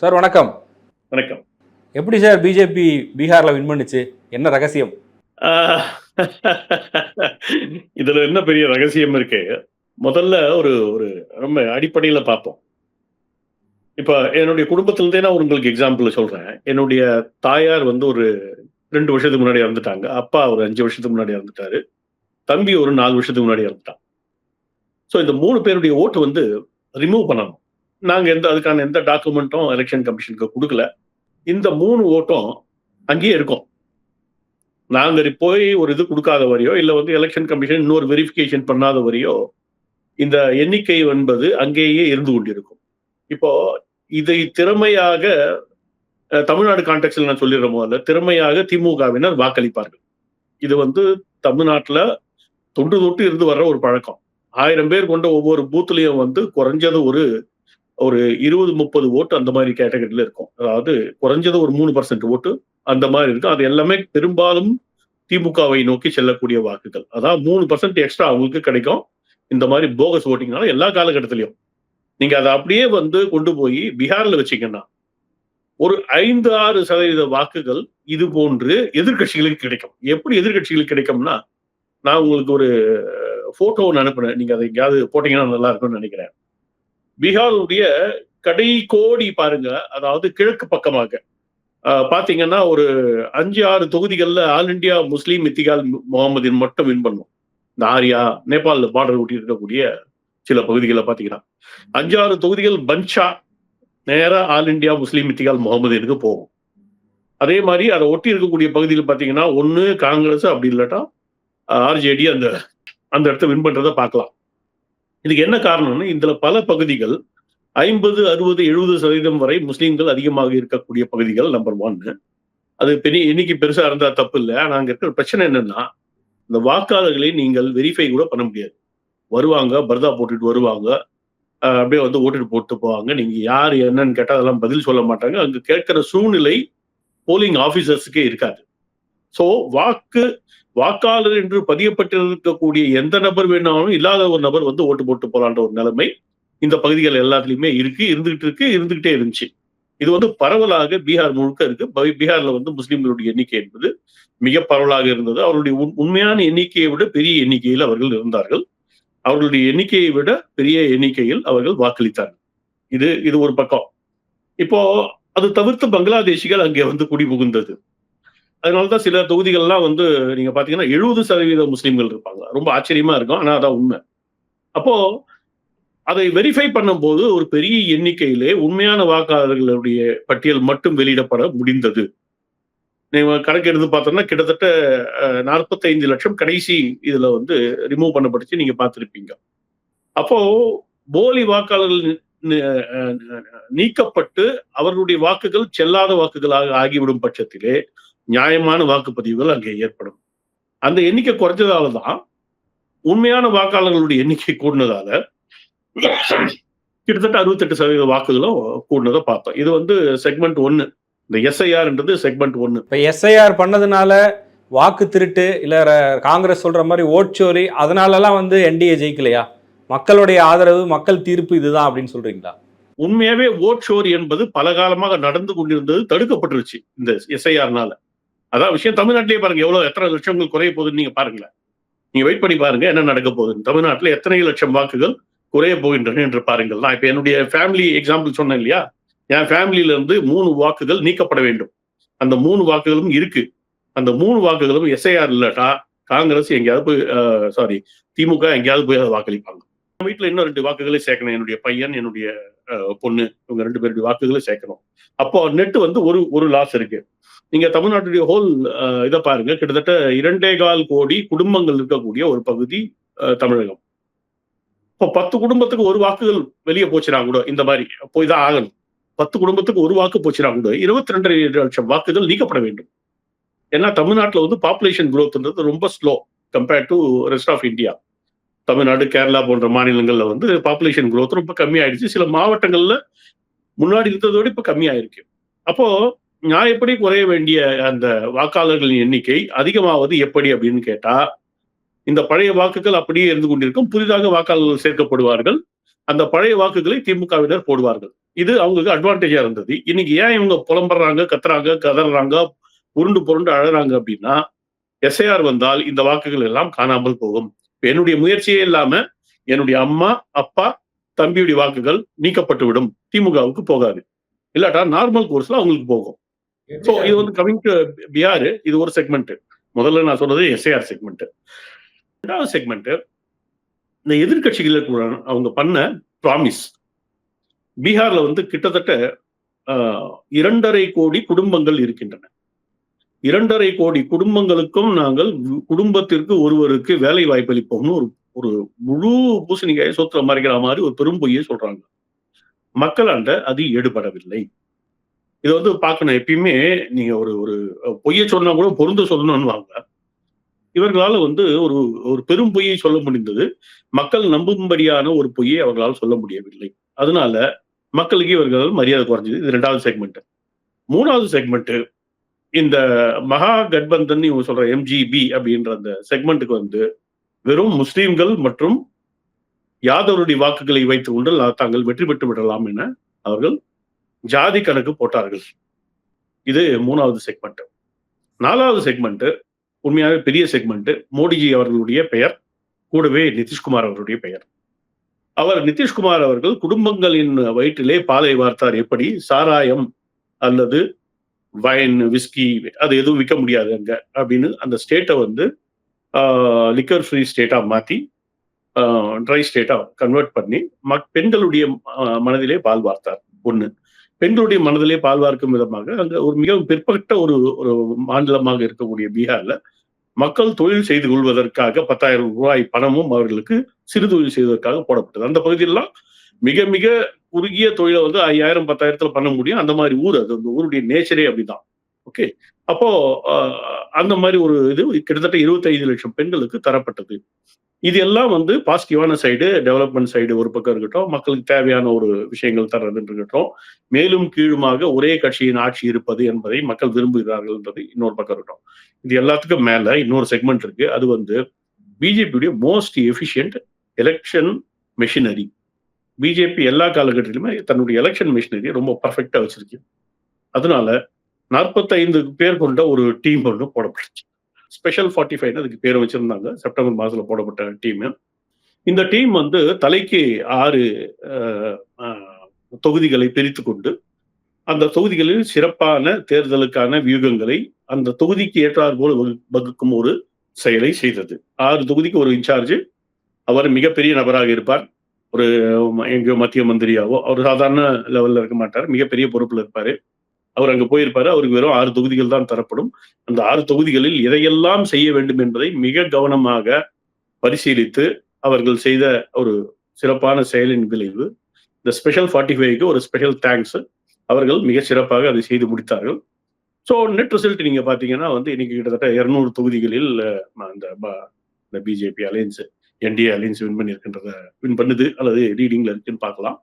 Sir வணக்கம். வணக்கம். எப்படி சார் பிஜேபி பீகார்ல வின் பண்ணுச்சு? என்ன ரகசியம்? இதுல என்ன பெரிய ரகசியம் இருக்கு? முதல்ல ஒரு ஒரு ரொம்ப அடிப்படையில பார்ப்போம். இப்ப என்னுடைய குடும்பத்திலிருந்தே நான் உங்களுக்கு எக்ஸாம்பிள் சொல்றேன். என்னுடைய தாயார் வந்து ஒரு ரெண்டு வருஷத்துக்கு முன்னாடி இறந்துட்டாங்க. அப்பா ஒரு அஞ்சு வருஷத்துக்கு முன்னாடி இறந்துட்டாரு. தம்பி ஒரு நாலு வருஷத்துக்கு முன்னாடி இறந்துட்டான். ஸோ இந்த மூணு பேருடைய ஓட்டு வந்து ரிமூவ் பண்ணணும். நாங்க எந்த அதுக்கான எந்த டாக்குமெண்ட்டும் எலெக்ஷன் கமிஷனுக்கு கொடுக்கல. இந்த மூணு ஓட்டும் அங்கேயே இருக்கும். நாங்க போய் ஒரு இது கொடுக்காத வரையோ இல்லை வந்து எலெக்ஷன் கமிஷன் இன்னொரு வெரிஃபிகேஷன் பண்ணாத வரையோ இந்த எண்ணிக்கை என்பது அங்கேயே இருந்து கொண்டிருக்கும். இப்போ இதை திறமையாக தமிழ்நாடு கான்டெக்ட்ல நான் சொல்லிடுற முதல்ல. திறமையாக திமுகவினர் வாக்களிப்பார்கள். இது வந்து தமிழ்நாட்டில் தொன்று தொட்டு இருந்து வர்ற ஒரு பழக்கம். ஆயிரம் பேர் கொண்ட ஒவ்வொரு பூத்துலையும் வந்து குறைஞ்சது ஒரு ஒரு இருபது முப்பது ஓட்டு அந்த மாதிரி கேட்டகரியில இருக்கும். அதாவது குறைஞ்சது ஒரு மூணு பர்சன்ட் ஓட்டு அந்த மாதிரி இருக்கும். அது எல்லாமே பெரும்பாலும் திமுகவை நோக்கி செல்லக்கூடிய வாக்குகள். அதாவது மூணு பர்சன்ட் எக்ஸ்ட்ரா அவங்களுக்கு கிடைக்கும். இந்த மாதிரி போகஸ் ஓட்டிங்னால எல்லா காலகட்டத்திலையும். நீங்க அதை அப்படியே வந்து கொண்டு போய் பீகார்ல வச்சீங்கன்னா ஒரு ஐந்து ஆறு சதவீத வாக்குகள் இது போன்று எதிர்க்கட்சிகளுக்கு கிடைக்கும். எப்படி எதிர்க்கட்சிகளுக்கு கிடைக்கும்னா நான் உங்களுக்கு ஒரு போட்டோ ஒன்று அனுப்புனேன். நீங்க அதை எங்கேயாவது போட்டீங்கன்னா நல்லா இருக்கும்னு நினைக்கிறேன். பீகாருடைய கடை கோடி பாருங்க அதாவது கிழக்கு பக்கமாக. பாத்தீங்கன்னா ஒரு அஞ்சு ஆறு தொகுதிகளில் ஆல் இந்தியா முஸ்லீம் இத்திகால் முகமதின் மட்டும் வின் பண்ணும். இந்த ஆரியா நேபாளில் பார்டர் ஒட்டி இருக்கக்கூடிய சில பகுதிகளை பார்த்தீங்கன்னா அஞ்சு ஆறு தொகுதிகள் பன்ஷா நேராக ஆல் இந்தியா முஸ்லீம் இத்திகால் முகமதினுக்கு போகும். அதே மாதிரி அதை ஒட்டி இருக்கக்கூடிய பகுதியில் பார்த்தீங்கன்னா ஒன்று காங்கிரஸ் அப்படி இல்லாட்டா ஆர்ஜேடி அந்த அந்த இடத்த வின் பண்ணுறத பார்க்கலாம். இதுக்கு என்ன காரணம்னு இதுல பல பகுதிகள் ஐம்பது அறுபது எழுபது சதவீதம் வரை முஸ்லீம்கள் அதிகமாக இருக்கக்கூடிய பகுதிகள் நம்பர் ஒன்னு அது பெரிய இன்னைக்கு பெருசா இருந்தா தப்பு இல்லை. ஆனா அங்க இருக்கிற பிரச்சனை என்னன்னா இந்த வாக்காளர்களை நீங்கள் வெரிஃபை கூட பண்ண முடியாது. வருவாங்க பர்தா போட்டுட்டு வருவாங்க. அப்படியே வந்து ஓட்டுட்டு போட்டு போவாங்க. நீங்க யார் என்னன்னு கேட்டால் அதெல்லாம் பதில் சொல்ல மாட்டாங்க. அங்க கேட்கிற சூழ்நிலை போலிங் ஆபீசர்ஸுக்கே இருக்காது. சோ வாக்கு வாக்காளர் என்று பதியப்பட்டிருக்கக்கூடிய எந்த நபர் வேணாலும் இல்லாத ஒரு நபர் வந்து ஓட்டு போட்டு போலான்ற ஒரு நிலைமை இந்த பகுதிகள் எல்லாத்துலயுமே இருக்கு இருந்துகிட்டு இருக்கு இருந்துகிட்டே இருந்துச்சு. இது வந்து பரவலாக பீகார் முழுக்க இருக்கு. பீகார்ல வந்து முஸ்லிம்களுடைய எண்ணிக்கை என்பது மிக பரவலாக இருந்தது. அவருடைய உண்- உண்மையான எண்ணிக்கையை விட பெரிய எண்ணிக்கையில் அவர்கள் இருந்தார்கள். அவர்களுடைய எண்ணிக்கையை விட பெரிய எண்ணிக்கையில் அவர்கள் வாக்களித்தார்கள். இது இது ஒரு பக்கம். இப்போ அது தவிர்த்து பங்களாதேஷிகள் அங்கே வந்து குடிபுகுந்தது. அதனாலதான் சில தொகுதிகள்லாம் வந்து நீங்க பாத்தீங்கன்னா எழுபது சதவீத முஸ்லிம்கள் இருப்பாங்க. ரொம்ப ஆச்சரியமா இருக்கும். ஆனா அதான் உண்மை. அப்போ அதை வெரிஃபை பண்ணும்போது ஒரு பெரிய எண்ணிக்கையிலே உண்மையான வாக்காளர்களுடைய பட்டியல் மட்டும் வெளியிடப்பட முடிந்தது. நீங்க கணக்கு எடுத்து பார்த்தோம்னா கிட்டத்தட்ட நாற்பத்தைந்து லட்சம் கடைசி இதுல வந்து ரிமூவ் பண்ணப்பட்டுச்சு. நீங்க பார்த்துருப்பீங்க. அப்போ போலி வாக்காளர்கள் நீக்கப்பட்டு அவர்களுடைய வாக்குகள் செல்லாத வாக்குகளாக ஆகிவிடும் பட்சத்திலே நியாயமான வாக்குப்பதிவுகள் அங்கே ஏற்படும். அந்த எண்ணிக்கை குறைஞ்சதால தான் உண்மையான வாக்காளர்களுடைய எண்ணிக்கை கூடினதால கிட்டத்தட்ட அறுபத்தெட்டு சதவீத வாக்குகளும் கூடினதை பார்த்தோம். இது வந்து செக்மெண்ட் ஒன்னு. இந்த எஸ்ஐஆர்ன்றது செக்மெண்ட் ஒன்னு. இப்ப எஸ்ஐஆர் பண்ணதுனால வாக்கு திருட்டு இல்ல காங்கிரஸ் சொல்ற மாதிரி ஓட்சோரி அதனாலலாம் வந்து என்டிஏ ஜெயிக்கலையா? மக்களுடைய ஆதரவு மக்கள் தீர்ப்பு இதுதான் அப்படின்னு சொல்றீங்களா? உண்மையாவே ஓட் ஷோர் என்பது பல காலமாக நடந்து கொண்டிருந்தது தடுக்கப்பட்டுருச்சு இந்த எஸ்ஐஆர்னால அதான் விஷயம். தமிழ்நாட்டிலேயே பாருங்க எவ்வளவு எத்தனை லட்சங்கள் குறைய போகுதுன்னு நீங்க பாருங்களேன். நீங்க வெயிட் பண்ணி பாருங்க என்ன நடக்க போகுதுன்னு. தமிழ்நாட்டுல எத்தனை லட்சம் வாக்குகள் குறைய போகின்றன என்று பாருங்கள். நான் இப்ப என்னுடைய ஃபேமிலி எக்ஸாம்பிள் சொன்னேன் இல்லையா? என் ஃபேமிலியில இருந்து மூணு வாக்குகள் நீக்கப்பட வேண்டும். அந்த மூணு வாக்குகளும் இருக்கு. அந்த மூணு வாக்குகளும் எஸ்ஐஆர் இல்லட்டா காங்கிரஸ் எங்கேயாவது போய் சாரி திமுக எங்கேயாவது போய் அதை வாக்களிப்பாங்க. நம்ம வீட்டுல இன்னும் ரெண்டு வாக்குகளை சேர்க்கணும். என்னுடைய பையன் என்னுடைய அஹ், பொண்ணு இவங்க ரெண்டு பேருடைய வாக்குகளை சேர்க்கணும். அப்போ நெட்டு வந்து ஒரு ஒரு லாஸ் இருக்கு. நீங்க தமிழ்நாட்டுடைய ஹோல் இதை பாருங்க. கிட்டத்தட்ட இரண்டே கால் கோடி குடும்பங்கள் இருக்கக்கூடிய ஒரு பகுதி அஹ், தமிழகம். இப்போ பத்து குடும்பத்துக்கு ஒரு வாக்குகள் வெளியே போச்சுனா கூட இந்த மாதிரி போய் தான் ஆகணும். பத்து குடும்பத்துக்கு ஒரு வாக்கு போச்சுனா கூட இருபத்தி ரெண்டரை லட்சம் வாக்குகள் நீக்கப்பட வேண்டும். ஏன்னா தமிழ்நாட்டுல வந்து பாப்புலேஷன் குரோத்ன்றது ரொம்ப slow compared to rest of India Tamil Nadu Kerala போன்ற மாநிலங்கள்ல வந்து பாப்புலேஷன் குரோத் ரொம்ப கம்மியாயிடுச்சு. சில மாவட்டங்கள்ல முன்னாடி இருந்ததோட இப்போ கம்மியாயிருக்கு. அப்போ நியாயப்படி குறைய வேண்டிய அந்த வாக்காளர்களின் எண்ணிக்கை அதிகமாவது எப்படி அப்படின்னு கேட்டா இந்த பழைய வாக்குகள் அப்படியே இருந்து கொண்டிருக்கும். புதிதாக வாக்காளர்கள் சேர்க்கப்படுவார்கள். அந்த பழைய வாக்குகளை திமுகவினர் போடுவார்கள். இது அவங்களுக்கு அட்வான்டேஜா இருந்தது. இன்னைக்கு ஏன் இவங்க புலம்புறாங்க கத்துறாங்க கதறாங்க உருண்டு புருண்டு அழறாங்க அப்படின்னா எஸ்ஐஆர் வந்தால் இந்த வாக்குகள் எல்லாம் காணாமல் போகும். என்னுடைய முயற்சியே இல்லாம என்னுடைய அம்மா அப்பா தம்பியுடைய வாக்குகள் நீக்கப்பட்டு விடும் திமுகவுக்கு போகாது. இல்லாட்டா நார்மல் கோர்ஸ்ல அவங்களுக்கு போகும். ஸோ இது வந்து கமிங் டு பிஆர் இது ஒரு செக்மெண்ட் முதல்ல நான் சொல்றது எஸ்ஐஆர் செக்மெண்ட் ரெண்டாவது செக்மெண்ட் இந்த எதிர்கட்சிகளுக்கு அவங்க பண்ண ப்ராமிஸ் பீகார்ல வந்து கிட்டத்தட்ட இரண்டரை கோடி குடும்பங்கள் இருக்கின்றன. இரண்டரை கோடி குடும்பங்களுக்கும் நாங்கள் குடும்பத்திற்கு ஒருவருக்கு வேலை வாய்ப்பளிப்போம்னு ஒரு ஒரு முழு பூசணிக்காயை சொத்துல மறைக்கிற மாதிரி ஒரு பெரும் பொய்யை சொல்றாங்க. மக்களாண்ட அது ஈடுபடவில்லை. இது வந்து பார்க்கணும். எப்பயுமே நீங்க ஒரு ஒரு பொய்ய சொன்னா கூட பொருந்து சொல்லணும்னு வாங்க இவர்களால வந்து ஒரு ஒரு பெரும் பொய்யை சொல்ல முடிந்தது. மக்கள் நம்பும்படியான ஒரு பொய்யை அவர்களால் சொல்ல முடியவில்லை. அதனால மக்களுக்கு இவர்களால் மரியாதை குறைஞ்சது. இது ரெண்டாவது செக்மெண்ட் மூணாவது செக்மெண்ட் இந்த மகா கட்பந்தன் இவங்க சொல்ற எம்ஜிபி அப்படின்ற அந்த செக்மெண்ட்டுக்கு வந்து வெறும் முஸ்லீம்கள் மற்றும் யாதவருடைய வாக்குகளை வைத்துக் கொண்டு தாங்கள் வெற்றி பெற்று விடலாம் என அவர்கள் ஜாதி கணக்கு போட்டார்கள். இது மூணாவது செக்மெண்ட் நாலாவது செக்மெண்ட் உண்மையாகவே பெரிய செக்மெண்ட் மோடிஜி அவர்களுடைய பெயர் கூடவே நிதிஷ்குமார் அவருடைய பெயர். அவர் நிதிஷ்குமார் அவர்கள் குடும்பங்களின் வயிற்றிலே பாலை வார்த்தார். எப்படி? சாராயம் அல்லது வைன் விஸ்கி அது எதுவும் விற்க முடியாது அங்க அப்படின்னு அந்த ஸ்டேட்டை வந்து லிக்கர் ஃப்ரீ ஸ்டேட்டா மாத்தி ட்ரை ஸ்டேட்டா கன்வெர்ட் பண்ணி மக் பெண்களுடைய மனதிலே பால் வார்த்தார். ஒன்று பெண்களுடைய மனதிலே பால்வார்க்கும் விதமாக அங்க ஒரு மிகவும் பிற்பட்ட ஒரு ஒரு மாநிலமாக இருக்கக்கூடிய பீகார்ல மக்கள் தொழில் செய்து கொள்வதற்காக பத்தாயிரம் ரூபாய் பணமும் அவர்களுக்கு சிறு தொழில் செய்வதற்காக போடப்பட்டது. அந்த பகுதியெல்லாம் மிக மிக குறுகிய தொழிலை வந்து ஐயாயிரம் பத்தாயிரத்துல பண்ண முடியும். அந்த மாதிரி ஊர் அது. அந்த ஊருடைய நேச்சரே அப்படிதான். ஓகே? அப்போ அந்த மாதிரி ஒரு இது கிட்டத்தட்ட 25 லட்சம் பெண்களுக்கு தரப்பட்டது. இது எல்லாம் வந்து பாசிட்டிவான சைடு டெவலப்மெண்ட் சைடு ஒரு பக்கம் இருக்கட்டும் மக்களுக்கு தேவையான ஒரு விஷயங்கள் தர்றதுன்னு இருக்கட்டும். மேலும் கீழுமாக ஒரே கட்சியின் ஆட்சி இருப்பது என்பதை மக்கள் விரும்புகிறார்கள் என்பது இன்னொரு பக்கம் இருக்கட்டும். இது எல்லாத்துக்கும் மேல இன்னொரு செக்மெண்ட் இருக்கு. அது வந்து பிஜேபியுடைய most efficient election machinery BJP எல்லா காலகட்டத்திலுமே தன்னுடைய எலெக்ஷன் மெஷினரியை ரொம்ப பர்ஃபெக்டா வச்சிருக்கு. அதனால 45 பேர் கொண்ட ஒரு டீம் ஒன்று போடப்பட்டுச்சு. ஸ்பெஷல் ஃபார்ட்டி ஃபைவ் அதுக்கு பேர் வச்சிருந்தாங்க. செப்டம்பர் மாதத்தில் போடப்பட்ட டீம் இந்த டீம் வந்து தலைக்கு ஆறு தொகுதிகளை பிரித்து கொண்டு அந்த தொகுதிகளில் சிறப்பான தேர்தலுக்கான வியூகங்களை அந்த தொகுதிக்கு ஏற்றார் போல் வகு- வகுக்கும் ஒரு செயலை செய்தது. ஆறு தொகுதிக்கு ஒரு இன்சார்ஜ். அவர் மிகப்பெரிய நபராக இருப்பார். ஒரு ம- எங்கேயோ மத்திய மந்திரியாவோ அவர் சாதாரண லெவலில் இருக்க மாட்டார். மிகப்பெரிய பொறுப்பில் இருப்பார். அவர் அங்கு போயிருப்பாரு. அவருக்கு வெறும் ஆறு தொகுதிகள் தான் தரப்படும். அந்த ஆறு தொகுதிகளில் எதையெல்லாம் செய்ய வேண்டும் என்பதை மிக கவனமாக பரிசீலித்து அவர்கள் செய்த ஒரு சிறப்பான செயலின் விளைவு இந்த ஸ்பெஷல் ஃபார்ட்டி ஃபைவ்க்கு ஒரு ஸ்பெஷல் தேங்க்ஸ் அவர்கள் மிக சிறப்பாக அதை செய்து முடித்தார்கள். ஸோ நெட் ரிசல்ட் நீங்க பாத்தீங்கன்னா வந்து இன்னைக்கு கிட்டத்தட்ட இருநூறு தொகுதிகளில் அந்த இந்த BJP alliance NDA alliance win பண்ணியிருக்கின்றத win பண்ணுது அல்லது லீடிங்ல இருக்குன்னு பார்க்கலாம்.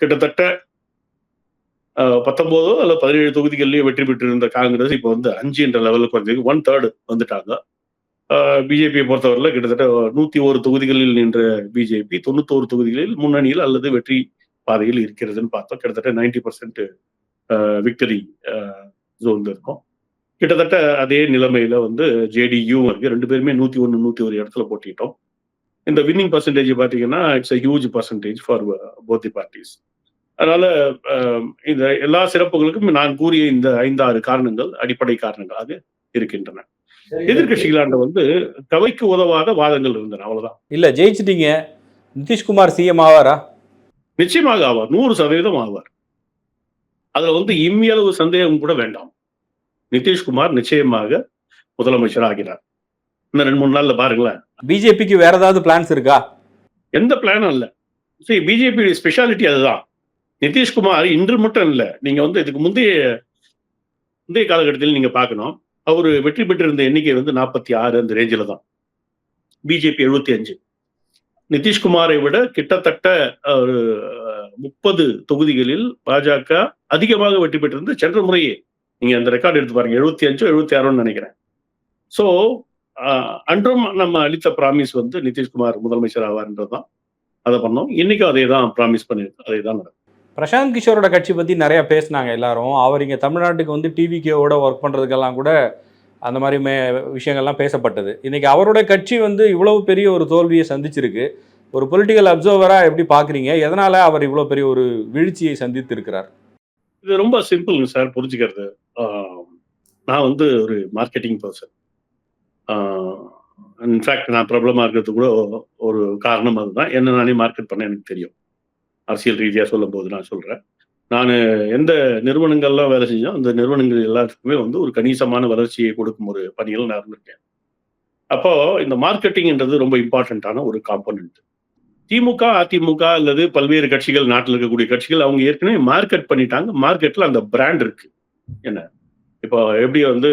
கிட்டத்தட்ட பத்தொன்பதோ அல்ல பதினேழு தொகுதிகளிலேயே வெற்றி பெற்றிருந்த காங்கிரஸ் இப்போ வந்து அஞ்சு என்ற லெவலுக்கு வந்து ஒன் தேர்டு வந்துட்டாங்க. பிஜேபியை பொறுத்தவரையில் கிட்டத்தட்ட நூத்தி ஒரு தொகுதிகளில் நின்ற பிஜேபி தொண்ணூத்தோரு தொகுதிகளில் முன்னணியில் அல்லது வெற்றி பாதையில் இருக்கிறதுன்னு பார்த்தோம். கிட்டத்தட்ட நைன்டி பர்சன்ட் விக்டரி ஜோன்ல இருக்கும். கிட்டத்தட்ட அதே நிலைமையில வந்து ஜேடியூ இருக்கு ரெண்டு பேருமே நூத்தி ஒன்று நூத்தி ஒரு இடத்துல போட்டிட்டோம். இந்த வின்னிங் பர்சன்டேஜ் பார்த்தீங்கன்னா it's a huge percentage for both the parties அதனால இந்த எல்லா சிறப்புகளுக்கும் நான் கூறிய இந்த ஐந்தாறு காரணங்கள் அடிப்படை காரணங்களாக இருக்கின்றன. எதிர்கட்சிகளாண்ட வந்து கவைக்கு உதவாத வாதங்கள் இருந்தன அவ்வளவுதான். இல்ல ஜெயிச்சிட்டீங்க. நிதிஷ்குமார் சிஎம் ஆவாரா? நிச்சயமாக ஆவார். நூறு சதவீதம் ஆவார். அதுல வந்து இம்மியளவு சந்தேகம் கூட வேண்டாம். நிதிஷ்குமார் நிச்சயமாக முதலமைச்சர் ஆகிறார். இன்னும் ரெண்டு மூணு நாள்ல பாருங்களேன். பிஜேபிக்கு வேற ஏதாவது பிளான்ஸ் இருக்கா? எந்த பிளானும் இல்ல. சரி பிஜேபி ஸ்பெஷாலிட்டி அதுதான். நிதிஷ்குமார் இன்று மட்டும் இல்லை நீங்க வந்து இதுக்கு முந்தைய முந்தைய காலகட்டத்தில் நீங்க பார்க்கணும் அவர் வெற்றி பெற்றிருந்த எண்ணிக்கை வந்து நாற்பத்தி ஆறு அந்த ரேஞ்சில் தான். பிஜேபி எழுபத்தி அஞ்சு. நிதிஷ்குமாரை விட கிட்டத்தட்ட ஒரு முப்பது தொகுதிகளில் பாஜக அதிகமாக வெற்றி பெற்றிருந்து சென்ற முறையே. நீங்க அந்த ரெக்கார்டு எடுத்து பாருங்க எழுபத்தி அஞ்சோ எழுபத்தி ஆறோன்னு நினைக்கிறேன். ஸோ அன்றும் நம்ம அளித்த பிராமிஸ் வந்து நிதிஷ்குமார் முதலமைச்சர் ஆவார்ன்றதுதான். அதை பண்ணோம். இன்னைக்கும் அதே தான் ப்ராமிஸ் பண்ணியிருக்கோம் அதே தான் நடக்கும். பிரசாந்த் கிஷோரோட கட்சி பற்றி நிறைய பேசினாங்க எல்லாரும். அவர் இங்கே தமிழ்நாட்டுக்கு வந்து டிவிகேவோட ஒர்க் பண்ணுறதுக்கெல்லாம் கூட அந்த மாதிரி மே விஷயங்கள்லாம் பேசப்பட்டது. இன்றைக்கி அவரோட கட்சி வந்து இவ்வளவு பெரிய ஒரு தோல்வியை சந்திச்சிருக்கு. ஒரு பொலிட்டிக்கல் அப்சர்வராக எப்படி பார்க்குறீங்க எதனால் அவர் இவ்வளோ பெரிய ஒரு வீழ்ச்சியை சந்தித்து இருக்கிறார் இது ரொம்ப சிம்பிள்ங்க சார் புரிஞ்சுக்கிறது. நான் வந்து ஒரு மார்க்கெட்டிங் பர்சன் இன்ஃபேக்ட் நான் பிரபலமாக இருக்கிறது கூட ஒரு காரணம் அதுதான். என்ன நானே மார்க்கெட் பண்ண எனக்கு தெரியும். அரசியல் ரீதியாக சொல்லும் போது நான் சொல்கிறேன் நான் எந்த நிறுவனங்கள்லாம் வேலை செஞ்சோம் அந்த நிறுவனங்கள் எல்லாத்துக்குமே வந்து ஒரு கணிசமான வளர்ச்சியை கொடுக்கும் ஒரு பணியில் நான் இருந்திருக்கேன். அப்போ இந்த மார்க்கெட்டிங்ன்றது ரொம்ப இம்பார்ட்டண்ட்டான ஒரு காம்பனண்ட் திமுக அதிமுக அல்லது பல்வேறு கட்சிகள் நாட்டில் இருக்கக்கூடிய கட்சிகள் அவங்க ஏற்கனவே மார்க்கெட் பண்ணிட்டாங்க. மார்க்கெட்டில் அந்த பிராண்ட் இருக்கு. என்ன? இப்போ எப்படி வந்து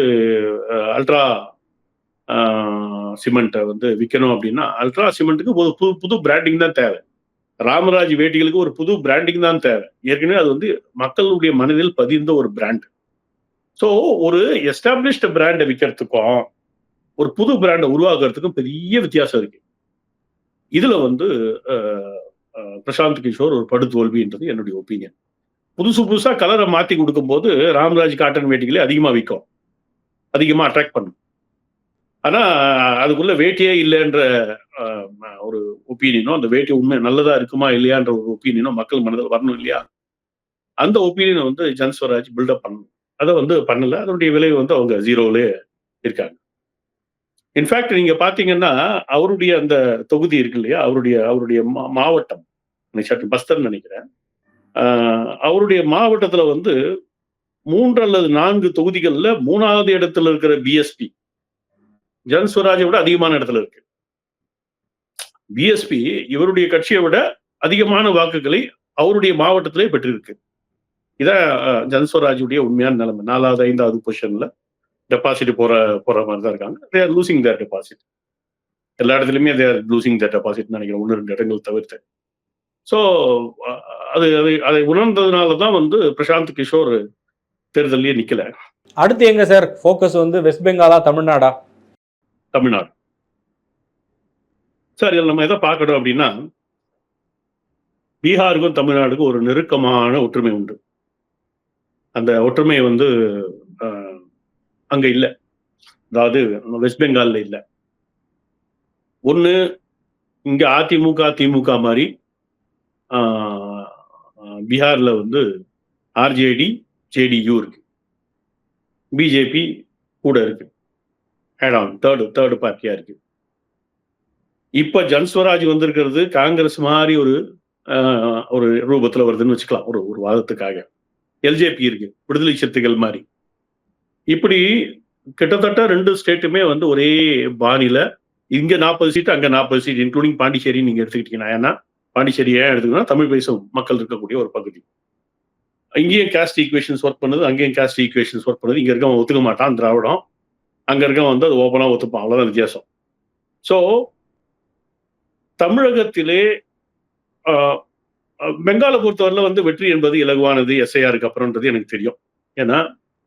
அல்ட்ரா சிமெண்ட்டை வந்து விற்கணும் அப்படின்னா அல்ட்ரா சிமெண்ட்டுக்கு ஒரு புது புது பிராண்டிங் தான் தேவை. ராமராஜ் வேட்டிகளுக்கு ஒரு புது பிராண்டிங் தான் தேவை. ஏற்கனவே அது வந்து மக்களுடைய மனதில் பதிந்த ஒரு பிராண்ட் ஸோ ஒரு எஸ்டாப்ளிஷ்டு பிராண்டை விற்கிறதுக்கும் ஒரு புது பிராண்டை உருவாக்குறதுக்கும் பெரிய வித்தியாசம் இருக்கு. இதுல வந்து பிரசாந்த் கிஷோர் ஒரு படுதோல்வின்றது என்னுடைய ஒப்பீனியன் புதுசு புதுசா கலரை மாத்தி கொடுக்கும்போது ராம்ராஜ் காட்டன் வேட்டிகளே அதிகமா விற்கும் அதிகமா அட்ராக்ட் பண்ணும். ஆனா அதுக்குள்ள வேட்டியே இல்லைன்ற ஒப்பீனியனோ அந்த வேட்டி உண்மை நல்லதா இருக்குமா இல்லையான்ற ஒரு ஒப்பீனியனோ மக்கள் மனதில் வரணும் இல்லையா? அந்த ஒப்பீனியனை வந்து ஜன்ஸ்வராஜ் பில்டப் பண்ணணும். அதை வந்து பண்ணல. அதனுடைய விளைவு வந்து அவங்க ஜீரோலே இருக்காங்க. இன்ஃபேக்ட் நீங்க பாத்தீங்கன்னா அவருடைய அந்த தொகுதி இருக்கு இல்லையா? அவருடைய அவருடைய மா- மாவட்டம். நினைச்சா- பஸ்தர் நினைக்கிறேன். அவருடைய மாவட்டத்துல வந்து மூன்று அல்லது நான்கு தொகுதிகளில் மூணாவது இடத்துல இருக்கிற பிஎஸ்பி ஜன் ஸ்வராஜை விட அதிகமான இடத்துல இருக்கு. பிஎஸ்பி இவருடைய கட்சியை விட அதிகமான வாக்குகளை அவருடைய மாவட்டத்திலே பெற்றிருக்கு. இதான் அஹ், ஜன் ஸ்வராஜுடைய உண்மையான நிலைமை. நாலாவது ஐந்தாவது பொசிஷன்ல டெபாசிட் போற போற மாதிரி தான் இருக்காங்க. They are losing their deposit எல்லா இடத்துலையுமே they are losing their deposit நினைக்கிறேன். ஒன்று ரெண்டு இடங்கள் தவிர்த்து. ஸோ அது அது அதை உணர்ந்ததுனால தான் வந்து பிரசாந்த் கிஷோர் தேர்தலையே நிக்கல. அடுத்து எங்க சார்? ஃபோக்கஸ் வந்து வெஸ்ட் பெங்காலா தமிழ்நாடா? தமிழ்நாடு. சார் இதில் நம்ம எதை பார்க்கணும் அப்படின்னா பீகாருக்கும் தமிழ்நாடுக்கும் ஒரு நெருக்கமான ஒற்றுமை உண்டு. அந்த ஒற்றுமை வந்து அங்கே இல்லை. அதாவது வெஸ்ட் பெங்காலில் இல்லை. ஒன்று இங்கே அதிமுக திமுக மாதிரி பீகாரில் வந்து ஆர்ஜேடி ஜேடியு இருக்கு. பிஜேபி கூட இருக்கு. ஆட் ஆன் தேர்டு தேர்டு பார்ட்டியாக இருக்குது இப்ப ஜன்ஸ்வராஜ் வந்திருக்கிறது காங்கிரஸ் மாதிரி ஒரு ஒரு ரூபத்துல வருதுன்னு வச்சுக்கலாம். ஒரு ஒரு வாதத்துக்காக. எல்ஜேபி இருக்கு. விடுதலை சிறுத்தைகள் மாதிரி. இப்படி கிட்டத்தட்ட ரெண்டு ஸ்டேட்டுமே வந்து ஒரே பாணியில இங்க நாற்பது சீட் அங்க நாற்பது சீட் இன்க்ளூடிங் பாண்டிச்சேரி நீங்க எடுத்துக்கிட்டீங்கன்னா ஏன்னா பாண்டிச்சேரி ஏன் எடுத்துக்கணும் தமிழ் பேசும் மக்கள் இருக்கக்கூடிய ஒரு பகுதி. இங்கேயும் கேஸ்ட் ஈக்குவேஷன்ஸ் ஒர்க் பண்ணுது அங்கேயும் கேஸ்ட் ஈக்குவேஷன்ஸ் ஒர்க் பண்ணுது. இங்க இருக்கவன் ஒத்துக்க மாட்டான் திராவிடம். அங்க இருக்கவன் வந்து அது ஓப்பனா ஒத்துப்பான். அவ்வளவுதான் வித்தியாசம். ஸோ தமிழகத்திலே ஆஹ், பெங்காலை பொறுத்தவரையில் வந்து வெற்றி என்பது இலகுவானது எஸ்ஐஆருக்கு அப்புறம்ன்றது எனக்கு தெரியும். ஏன்னா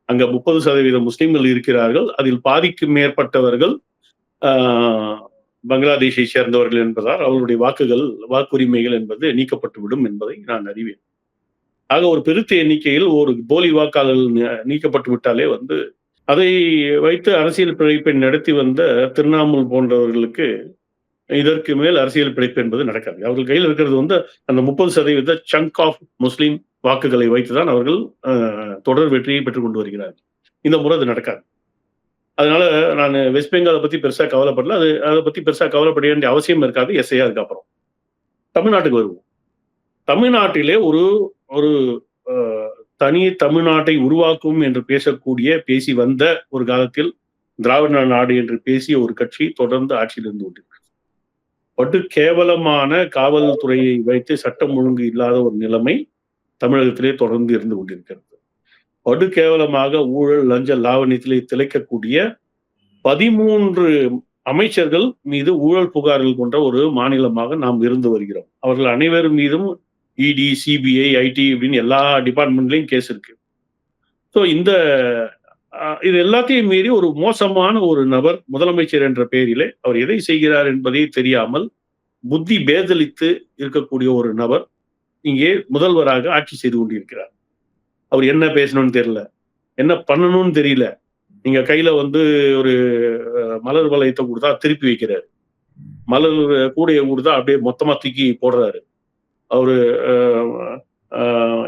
அங்க முப்பது சதவீதம் முஸ்லீம்கள் இருக்கிறார்கள். அதில் பாதிக்கு மேற்பட்டவர்கள் பங்களாதேஷை சேர்ந்தவர்கள் என்பதால் அவர்களுடைய வாக்குகள் வாக்குரிமைகள் என்பது நீக்கப்பட்டுவிடும் என்பதை நான் அறிவேன். ஆக ஒரு பெருத்த எண்ணிக்கையில் ஒரு போலி வாக்காளர்கள் நீக்கப்பட்டு விட்டாலே வந்து அதை வைத்து அரசியல் பிழைப்பை நடத்தி வந்த திருநாமுல் போன்றவர்களுக்கு இதற்கு மேல் அரசியல் பிழைப்பு என்பது நடக்காது. அவர்கள் கையில் இருக்கிறது வந்து அந்த முப்பது சதவீத சங்க் ஆஃப் முஸ்லீம் வாக்குகளை வைத்துதான் அவர்கள் தொடர் வெற்றியை பெற்றுக் கொண்டு வருகிறார்கள். இந்த முறை அது நடக்காது. அதனால நான் வெஸ்ட் பெங்காலை பத்தி பெருசா கவலைப்படல. அது அதை பத்தி பெருசா கவலைப்பட வேண்டிய அவசியம் இருக்காது. எஸ்ஐஆருக்கு அப்புறம். தமிழ்நாட்டுக்கு வருவோம். தமிழ்நாட்டிலே ஒரு ஒரு தனி தமிழ்நாட்டை உருவாக்கும் என்று பேசக்கூடிய பேசி வந்த ஒரு காலத்தில் திராவிட நாடு என்று பேசிய ஒரு கட்சி தொடர்ந்து ஆட்சியில் இருந்து கொண்டு படு கேவலமான காவல்துறையை வைத்து சட்டம் ஒழுங்கு இல்லாத ஒரு நிலைமை தமிழகத்திலே தொடர்ந்து இருந்து கொண்டிருக்கிறது. படு கேவலமாக ஊழல் லஞ்ச லாவணியத்திலே திளைக்கக்கூடிய பதிமூன்று அமைச்சர்கள் மீது ஊழல் புகார்கள் கொண்ட ஒரு மாநிலமாக நாம் இருந்து வருகிறோம். அவர்கள் அனைவரும் மீதும் இடி சிபிஐ ஐடி இப்படின்னு எல்லா டிபார்ட்மெண்ட்லையும் கேஸ் இருக்கு. ஸோ இந்த இது எல்லாத்தையும் மீறி ஒரு மோசமான ஒரு நபர் முதலமைச்சர் என்ற பெயரிலே அவர் எதை செய்கிறார் என்பதை தெரியாமல் புத்தி பேதலித்து இருக்கக்கூடிய ஒரு நபர் இங்கே முதல்வராக ஆட்சி செய்து கொண்டிருக்கிறார். அவர் என்ன பேசணும்னு தெரியல. என்ன பண்ணணும்னு தெரியல. நீங்க கையில வந்து ஒரு மலர் வளையத்தை கொடுத்தா திருப்பி வைக்கிறாரு. மலர் கூடைய கொடுத்தா அப்படியே மொத்தமா தூக்கி போடுறாரு. அவரு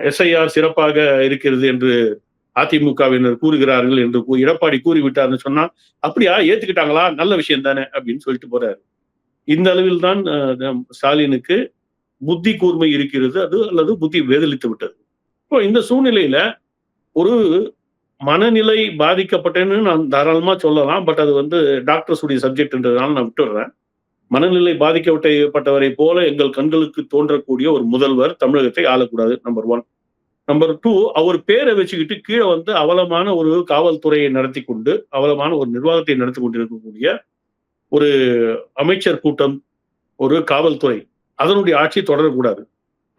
எஸ்ஐஆர் சிறப்பாக இருக்கிறது என்று அதிமுகவினர் கூறுகிறார்கள் என்று கூ- எடப்பாடி கூறிவிட்டார்னு சொன்னா அப்படியா? ஏத்துக்கிட்டாங்களா? நல்ல விஷயம் தானே அப்படின்னு சொல்லிட்டு போறாரு. இந்த அளவில் தான் ஸ்டாலினுக்கு புத்தி கூர்மை இருக்கிறது அது அல்லது புத்தி வேதலித்து விட்டது. இப்போ இந்த சூழ்நிலையில ஒரு மனநிலை பாதிக்கப்பட்டேன்னு நான் தாராளமா சொல்லலாம். பட் அது வந்து டாக்டர்ஸ் உடைய சப்ஜெக்ட்ன்றதுனால நான் விட்டுடுறேன் மனநிலை பாதிக்கப்பட்டவரை போல எங்கள் கண்களுக்கு தோன்றக்கூடிய ஒரு முதல்வர் தமிழகத்தை ஆளக்கூடாது நம்பர் ஒன். நம்பர் டூ அவர் பேரை வச்சுக்கிட்டு கீழே வந்து அவலமான ஒரு காவல்துறையை நடத்தி கொண்டு அவலமான ஒரு நிர்வாகத்தை நடத்தி கொண்டிருக்கக்கூடிய ஒரு அமைச்சர் கூட்டம் ஒரு காவல்துறை அதனுடைய ஆட்சி தொடரக்கூடாது.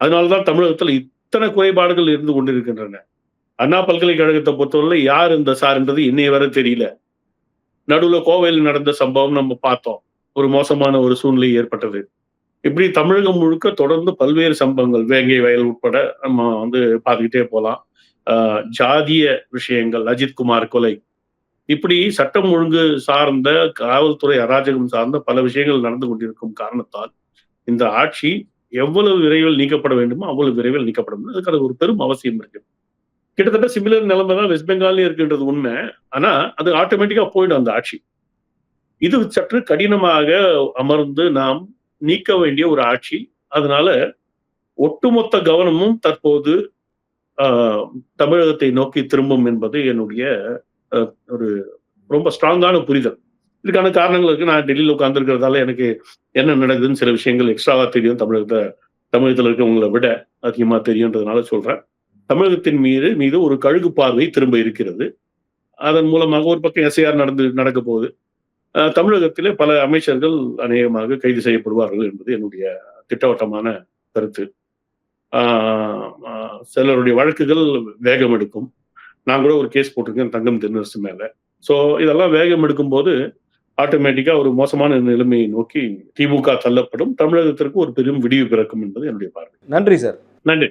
அதனாலதான் தமிழகத்தில் இத்தனை குறைபாடுகள் இருந்து கொண்டிருக்கின்றன. அண்ணா பல்கலைக்கழகத்தை பொறுத்தவரை யார் இந்த சார்ன்றது இன்னைய வரை தெரியல. நடுவில் கோவையில் நடந்த சம்பவம் நம்ம பார்த்தோம். ஒரு மோசமான ஒரு சூழ்நிலை ஏற்பட்டது. இப்படி தமிழகம் முழுக்க தொடர்ந்து பல்வேறு சம்பவங்கள் வேங்கை வயல் உட்பட நம்ம வந்து பார்த்துக்கிட்டே போகலாம் ஜாதிய விஷயங்கள் அஜித்குமார் கொலை. இப்படி சட்டம் ஒழுங்கு சார்ந்த காவல்துறை அராஜகம் சார்ந்த பல விஷயங்கள் நடந்து கொண்டிருக்கும் காரணத்தால் இந்த ஆட்சி எவ்வளவு விரைவில் நீக்கப்பட வேண்டுமோ அவ்வளவு விரைவில் நீக்கப்பட வேண்டும் அதுக்கு ஒரு பெரும் அவசியம் இருக்கு. கிட்டத்தட்ட சிமிலர் நிலைமை தான் வெஸ்ட் பெங்கால்லயும் இருக்குன்றது உண்மை. ஆனா அது ஆட்டோமேட்டிக்கா போயிடும் அந்த ஆட்சி. இது சற்று கடினமாக அமர்ந்து நாம் நீக்க வேண்டிய ஒரு ஆட்சி. அதனால ஒட்டுமொத்த கவனமும் தற்போது தமிழகத்தை நோக்கி திரும்பும் என்பது என்னுடைய ஒரு ரொம்ப ஸ்ட்ராங்கான புரிதல். இதுக்கான காரணங்கள் இருக்கு. நான் டெல்லியில் உட்கார்ந்துருக்கிறதால எனக்கு என்ன நடக்குதுன்னு சில விஷயங்கள் எக்ஸ்ட்ராவா தெரியும். தமிழகத்தை தமிழகத்தில் இருக்கவங்களை விட அதிகமாக தெரியுன்றதுனால சொல்றேன். தமிழகத்தின் மீது மீது ஒரு கழுகு பார்வை திரும்ப இருக்கிறது. அதன் மூலமாக ஒரு பக்கம் எஸ்ஐஆர் நடந்து நடக்க போகுது. தமிழகத்திலே பல அமைச்சர்கள் அநேகமாக கைது செய்யப்படுவார்கள் என்பது என்னுடைய திட்டவட்டமான கருத்து. சிலருடைய வழக்குகள் வேகம் எடுக்கும். நான் கூட ஒரு கேஸ் போட்டிருக்கேன் தங்கம் தென்னரசு மேல. ஸோ இதெல்லாம் வேகம் எடுக்கும் போது ஆட்டோமேட்டிக்கா ஒரு மோசமான நிலைமையை நோக்கி திமுக தள்ளப்படும். தமிழகத்திற்கு ஒரு பெரும் விடிவு பிறக்கும் என்பது என்னுடைய பார்வை. நன்றி சார். நன்றி.